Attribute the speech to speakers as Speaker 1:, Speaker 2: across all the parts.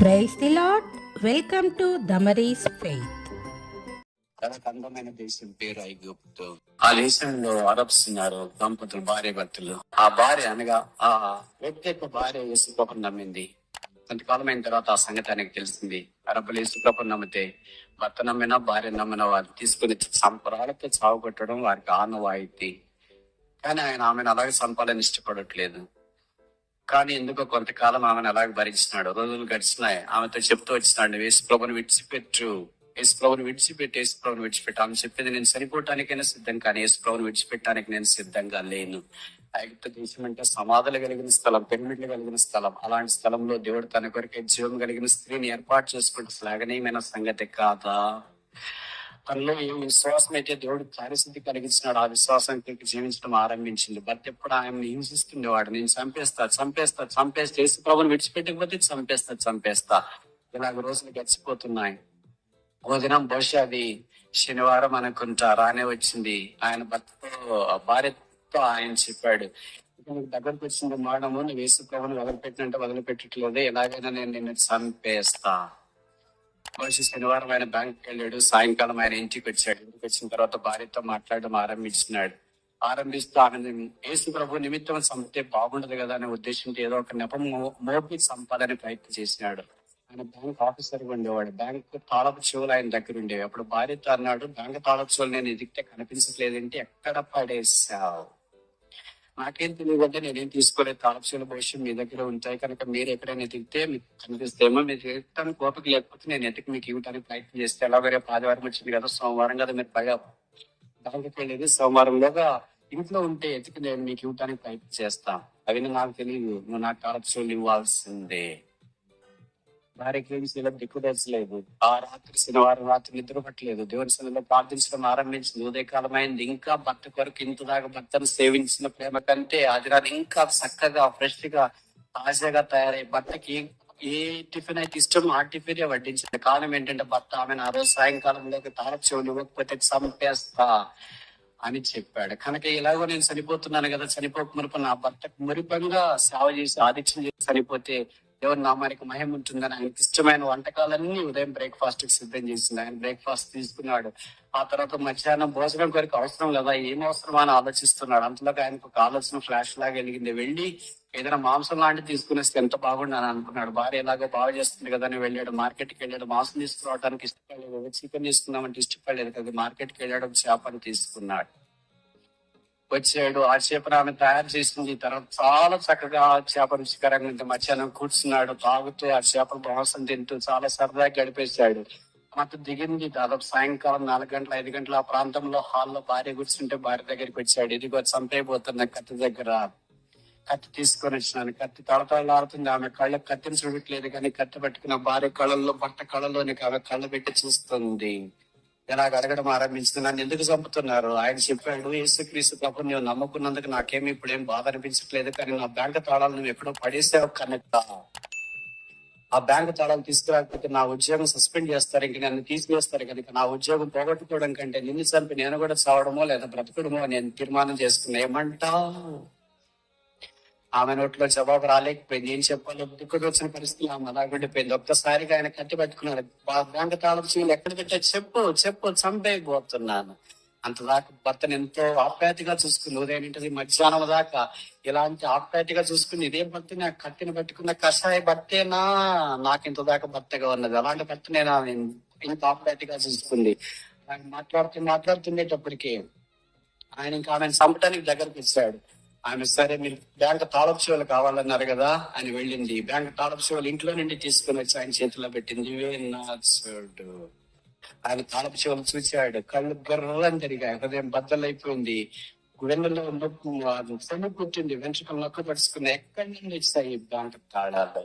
Speaker 1: Praise the Lord welcome to Damaris Faith.
Speaker 2: అందమైన దేశం పేరు ఐగుప్తు. ఆ దేశంలో అరబ్స్ ఉన్నారు దంపతులు భార్య భర్తలు. ఆ భార్య అనగా ఆ వ్యక్తి యొక్క భార్య యేసుప్రభుని నమ్మింది. కొంతకాలం అయిన తర్వాత ఆ సంగతి ఆయనకు తెలిసింది. అరబ్బులు యేసుప్రభుని నమ్మితే భర్త నమ్మినా భార్య నమ్మిన వారు తీసుకుని సంపరాలతో చావు కొట్టడం వారికి ఆనవాయితీ. కానీ ఆయన ఆమెను అలాగే చంపాలని ఇష్టపడట్లేదు. కానీ ఎందుకో కొంతకాలం ఆమెను అలాగే భరించినాడు. రోజులు గడిచినాయి. ఆమెతో చెప్తూ వచ్చినాడు వేసు ప్రభుని విడిచిపెట్టు. యేసు ప్రభుని విడిచిపెట్టి యేసు ప్రభుని విడిచిపెట్టు. ఆమె చెప్పేది నేను చనిపోవటానికైనా సిద్ధం కానీ. యేసు ప్రభుని విడిచిపెట్టడానికి నేను సిద్ధంగా లేను. ఐగుప్త దేశం అంటే సమాధులు కలిగిన స్థలం పిరమిడ్లు కలిగిన స్థలం. అలాంటి స్థలంలో దేవుడు తన కొరకే జీవం కలిగిన స్త్రీని ఏర్పాటు చేసుకుంటే శ్లాఘనీయమైన సంగతి కాదా? తనలో విశ్వాసం అయితే దేవుడు కార్యసిద్ధి కలిగించినాడు. ఆ విశ్వాసానికి జీవించడం ఆరంభించింది భర్త ఎప్పుడు ఆయన హింసిస్తుండేవాడు నేను చంపేస్తా చంపేస్తా చంపేస్తా. యేసు ప్రభుని విడిచిపెట్టకపోతే చంపేస్తా చంపేస్తా. ఇలాగ రోజులు గడిచిపోతున్నాయి. ఓ దినం బహుశా అది శనివారం అనుకుంటా రానే వచ్చింది. ఆయన భర్తతో భార్యతో ఆయన చెప్పాడు. నీకు దగ్గరకు వచ్చింది మాడము నువ్వు వేసు ప్రభుని వదిలిపెట్టినంటే వదిలిపెట్టట్లేదు. ఎలాగైనా నేను నిన్ను చంపేస్తా. బహుశా శనివారం ఆయన బ్యాంక్ వెళ్ళాడు సాయంకాలం ఆయన ఇంటికి వచ్చాడు. ఇంటికి వచ్చిన తర్వాత భార్యతో మాట్లాడడం ఆరంభించినాడు. ఆరంభిస్తూ ఆమె యేసు ప్రభు నిమిత్తం చంపితే బాగుండదు కదా అనే ఉద్దేశంతో ఏదో ఒక నెపం మోపి సంపాదని ప్రయత్నం చేసినాడు. ఆయన బ్యాంక్ ఆఫీసర్ ఉండేవాడు. బ్యాంక్ తాళపు చెవులు ఆయన దగ్గర ఉండేవి. అప్పుడు భార్యతో అన్నాడు బ్యాంక్ తాళపు చెవులు నేను ఎదిగితే కనిపించట్లేదంటే ఎక్కడ పడేసావు నాకేం తెలియదు అంటే నేనేం తీసుకోలేదు. తాళపుల భవిష్యం మీ దగ్గర ఉంటాయి. కనుక మీరు ఎక్కడైనా ఎదిగితే మీకు కనిపిస్తేమో మీరు ఎక్కడానికి కోపిక లేకపోతే నేను ఎతికి మీకు ఇవ్వడానికి ప్రయత్నం చేస్తే ఎలాగో రేపు ఆదివారం వచ్చింది కదా సోమవారం కదా మీరు పైగా బ్యాంకుకి వెళ్ళేది సోమవారంలోగా ఇంట్లో ఉంటే ఎతికి నేను మీకు ఇవ్వడానికి ప్రయత్నం చేస్తాను అవి నాకు తెలియదు. నువ్వు నాకు తాళపులు ఇవ్వాల్సిందే. భార్యకి ఏం ఆ రాత్రి శనివారం రాత్రి నిద్ర పట్టలేదు. దేవుని సన్నిధిలో ప్రార్థించడం ఆరంభించింది. ఉదయకాలం అయింది ఇంకా భర్త కొరకు ఇంత దాకా భర్తను సేవించిన ప్రేమ కంటే అది ఇంకా చక్కగా ఫ్రెష్గా తాజాగా తయారై భర్తకి ఏ టిఫిన్ అయితే ఇష్టం ఆ టిఫిన్ వడ్డించింది. కారణం ఏంటంటే భర్త ఆమెను ఆ రోజు సాయంకాలంలోకి తారపు ఇవ్వకపోతే చంపేస్తా అని చెప్పాడు. కనుక ఇలాగో నేను చనిపోతున్నాను కదా చనిపోక మురుపు నా భర్తకు మురిపంగా సేవ చేసి ఆదిత్యం చేసి చనిపోతే దేవుని నామానికి మహిమ ఉంటుందని ఆయనకి ఇష్టమైన వంటకాలన్నీ ఉదయం బ్రేక్ఫాస్ట్కి సిద్ధం చేసింది. ఆయన బ్రేక్ఫాస్ట్ తీసుకున్నాడు. ఆ తర్వాత మధ్యాహ్నం భోజనం కొరకు అవసరం లేదా ఏం అవసరమా అని ఆలోచిస్తున్నాడు. అంతలోకి ఆయనకు ఒక ఆలోచన ఫ్లాష్ లాగా వెలిగింది. వెళ్ళి ఏదైనా మాంసం లాంటిది తీసుకునేస్తే ఎంత బాగుండని అనుకున్నాడు. భార్య ఎలాగో బాగా చేస్తుంది కదా అని వెళ్ళాడు. మార్కెట్కి వెళ్ళాడు. మాంసం తీసుకురావడానికి ఇష్టపడలేదు. చికెన్ తీసుకుందామంటే ఇష్టపడలేదు కదా. మార్కెట్కి వెళ్ళాడు చేపని తీసుకున్నాడు. వచ్చాడు. ఆ చేపను ఆమె తయారు చేసింది తర్వాత చాలా చక్కగా ఆ చేప రుచికరంగా మధ్యాహ్నం కూర్చున్నాడు తాగుతూ ఆ చేప మాంసం తింటూ చాలా సరదాగా గడిపేశాడు. మొత్తం దిగింది. దాదాపు సాయంకాలం నాలుగు గంటల ఐదు గంటల ఆ ప్రాంతంలో హాల్లో భార్య కూర్చుంటే భార్య దగ్గరికి వచ్చాడు. ఇదిగో చంపేయబోతున్న కత్తి దగ్గర కత్తి తీసుకొని వచ్చినాను. కత్తి తడతడలాడుతుంది ఆమె కళ్ళకు కత్తిని చూడట్లేదు కానీ కత్తి పట్టుకున్న భార్య కళ్ళల్లో బట్ట కళ్ళలోనికి ఆమె కళ్ళ పెట్టి చూస్తుంది. ఇలాగ అడగడం ఆరంభించింది. నన్ను ఎందుకు చంపుతున్నారు? ఆయన చెప్పాడు యేసుక్రీస్తు ప్రభు నువ్వు నమ్ముకున్నందుకు నాకేమి ఇప్పుడు ఏం బాధ అనిపించట్లేదు. కానీ నా బ్యాంక్ తాళాలు నువ్వు ఎక్కడో పడేసావు కనుక. ఆ బ్యాంక్ తాళాలు తీసుకురాకపోతే నా ఉద్యోగం సస్పెండ్ చేస్తారు. ఇంక నన్ను తీసివేస్తారు కనుక నా ఉద్యోగం పోగొట్టుకోవడం కంటే నిన్ను చంపి నేను కూడా చావడమో లేదా బ్రతకడమో నేను తీర్మానం చేసుకున్నా. ఏమంటావు? ఆమె నోట్లో జవాబు రాలేకపోయింది. ఏం చెప్పాలో దిక్కుడు పరిస్థితులు పరిస్థితి ఆమె అలాగుండిపోయింది ఒక్కసారిగా ఆయన కట్టి పట్టుకున్నాడు. బ్యాంక్ తాళం చీలు ఎక్కడ పెట్టా? చెప్పు చెప్పు చంపేయబోతున్నాను అంతదాకా భర్తను ఎంతో ఆప్యాయతగా చూసుకుంది. ఉదయం ఇంటది మధ్యాహ్నం దాకా ఇలాంటి ఆప్యాయతగా చూసుకుంది ఇదే భర్త నా కట్టిన పట్టుకున్న కషాయ భర్తేనా? నాకు ఇంత దాకా భర్తగా ఉన్నది. అలాంటి భర్తనేనా ఇంత ఆప్యాయతగా చూసుకుంది. ఆయన మాట్లాడుతూ మాట్లాడుతుండేటప్పటికి ఆయన ఇంకా ఆమెను చంపడానికి దగ్గరకు వచ్చాడు. ఆమె సరే మీరు బ్యాంక్ తాళపు చెవులు కావాలన్నారు కదా అని వెళ్ళింది. బ్యాంక్ తాళపు చెవులు ఇంట్లో నుండి తీసుకుని వచ్చి ఆయన చేతిలో పెట్టింది. ఇవే ఆయన తాళపు చెవులు చూశాడు. కళ్ళు గర్రం తిరిగాయి. హృదయం బద్దలైపోయింది. వెన్నులో నొప్పు సొమ్ము పుట్టింది. వెంట్రుకలు నొక్క పడుచుకుని ఎక్కడి నుండి వచ్చాయి ఈ బ్యాంక్ తాళాలు?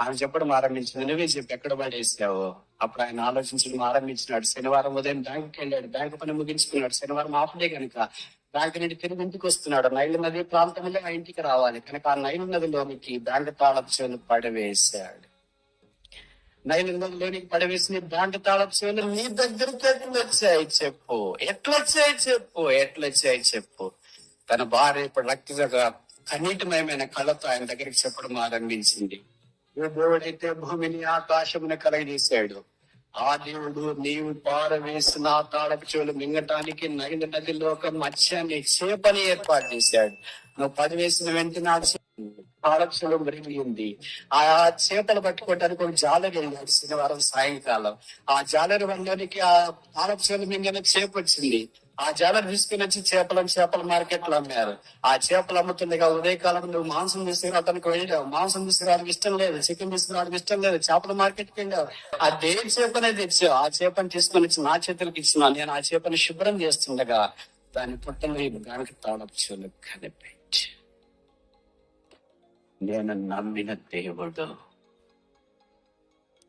Speaker 2: ఆమె చెప్పడం ఆరంభించింది. నువ్వే చెప్పి ఎక్కడ పడేసావు అప్పుడు ఆయన ఆలోచించడం ఆరంభించినాడు. శనివారం ఉదయం బ్యాంకుకి వెళ్ళాడు. బ్యాంకు పని ముగించుకున్నాడు. శనివారం హాఫ్ డే కనుక బ్యాంకు తిరిగి ఇంటికి వస్తున్నాడు? నైలు నది ప్రాంతంలో ఆ ఇంటికి రావాలి. కనుక ఆ నైలు నదిలోనికి బ్యాంకు తాళపు చెవులు పడవేశాడు. నైలు నదిలోనికి పడవేసిన బ్యాంకు తాళపు చెవులు నీ దగ్గరికి ఎట్లా వచ్చాయి చెప్పు. ఎట్లొచ్చాయి చెప్పు. ఎట్లా వచ్చాయి చెప్పు. తన భార్య ఇప్పుడు రక్తిగా కనీటమయమైన కళతో ఆయన దగ్గరికి చెప్పడం ఆరంభించింది. ఏ దేవుడైతే భూమిని ఆకాశమును కలగజేశాడు? ఆ దేవుడు నీవు పారవేసిన తాడపు చెవులు మింగటానికి నైలు నదిలో ఒక మత్స్యాన్ని చేపని ఏర్పాటు చేశాడు. నువ్వు పది వేసిన వెంటనే ఆ తాళపు చెవులు మరిగింది ఆ చేపలు పట్టుకోవడానికి ఒక జాలరి వెళ్ళాడు శనివారం సాయంకాలం. ఆ జాలరి వండడానికి ఆ తాళపు చెవులు మింగిన చేప వచ్చింది. ఆ జాలరి తీసుకుని వచ్చి చేపలను చేపల మార్కెట్లో అమ్మారు. ఆ చేపలు అమ్ముతుండగా ఉదయకాలం నువ్వు మాంసం తీసుకురావడానికి వెళ్ళావు. మాంసం తీసుకురావడానికి ఇష్టం లేదు చికెన్ తీసుకురావడానికి ఇష్టం లేదు చేపల మార్కెట్కి వెళ్ళావు. ఆ దేని చేపనే తెచ్చావు? ఆ చేపని తీసుకుని వచ్చి నా చేతులకు ఇచ్చిన నేను ఆ చేపని శుభ్రం చేస్తుండగా దాని పుట్టలో దానికి తాళపుచ్చులు కనిపెట్టి నేను నమ్మిన దేవుడు.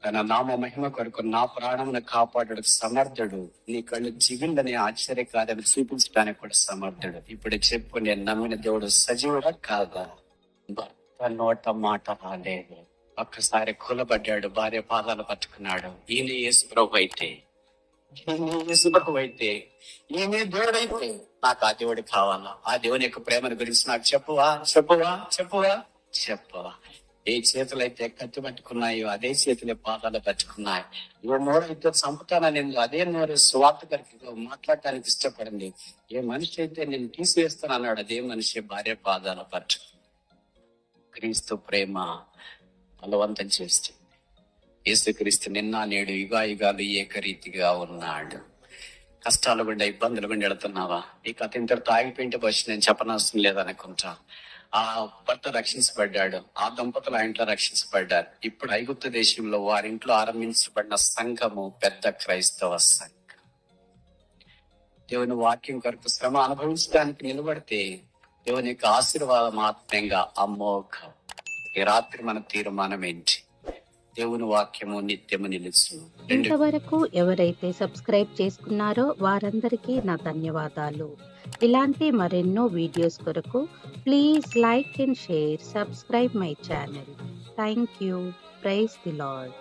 Speaker 2: తన నామ మహిమ కొరకు నా ప్రాణమును కాపాడు సమర్థుడు. నీ కళ్ళు జిగుండని ఆశ్చర్యకార్యాలు చూపించడానికి కూడా సమర్థుడు. ఇప్పుడు చెప్పు నేను నమ్మిన దేవుడు సజీవుడా కాదా? భర్త నోట మాట రాలేదు. ఒక్కసారి కూలబడ్డాడు భార్య పాదాలు పట్టుకున్నాడు. ఈయన యేసు ప్రభు అయితే. ఈయన అయితే. దేవుడైతే నాకు ఆ దేవుడు కావాలా? ఆ దేవుని యొక్క ప్రేమను గురించి నాకు చెప్పువా? చెప్పువా? చెప్పువా? చెప్పవా. ఏ చేతులు అయితే కత్తి పట్టుకున్నాయో అదే చేతులే పాదాలు పట్టుకున్నాయి. ఏ నోరు అయితే చంపుతానని అదే నోరు స్వార్థకరికి మాట్లాడటానికి ఇష్టపడింది. ఏ మనిషి అయితే నేను తీసివేస్తాను అన్నాడు అదే మనిషి భార్య పాదాలు పట్టు. క్రీస్తు ప్రేమ బలవంతం చేస్తుంది. యేసుక్రీస్తు నిన్న నేడు యుగా యుగాలు ఏకరీతిగా ఉన్నాడు. కష్టాలు గుండా ఇబ్బందులు గుండా వెళుతున్నావా ఈ కథ ఇంతటితో ఆగిపోయింటే వచ్చి నేను చెప్పనవసరం లేదనుకుంటా. ఆ భర్త రక్షించబడ్డాడు. ఆ దంపతులు ఆ ఇంట్లో రక్షించబడ్డారు. ఇప్పుడు ఐగుప్తు దేశంలో వారింట్లో ఆరంభించబడిన సంఘము పెద్ద క్రైస్తవ సంఘం. దేవుని వాక్యం కొరకు శ్రమ అనుభవించడానికి నిలబడితే దేవుని యొక్క ఆశీర్వాదం ఆత్మీయంగా అమోఘం. ఈ రాత్రి మన తీర్మానం ఏంటి? దేవుని వాక్యము నిత్యము నిలుచు
Speaker 1: ఇంతవరకు ఎవరైతే సబ్స్క్రైబ్ చేసుకున్నారో వారందరికీ నా ధన్యవాదాలు. ఇలాంటి మరెన్నో వీడియోస్ కొరకు please like and share subscribe my channel. Thank you. Praise the Lord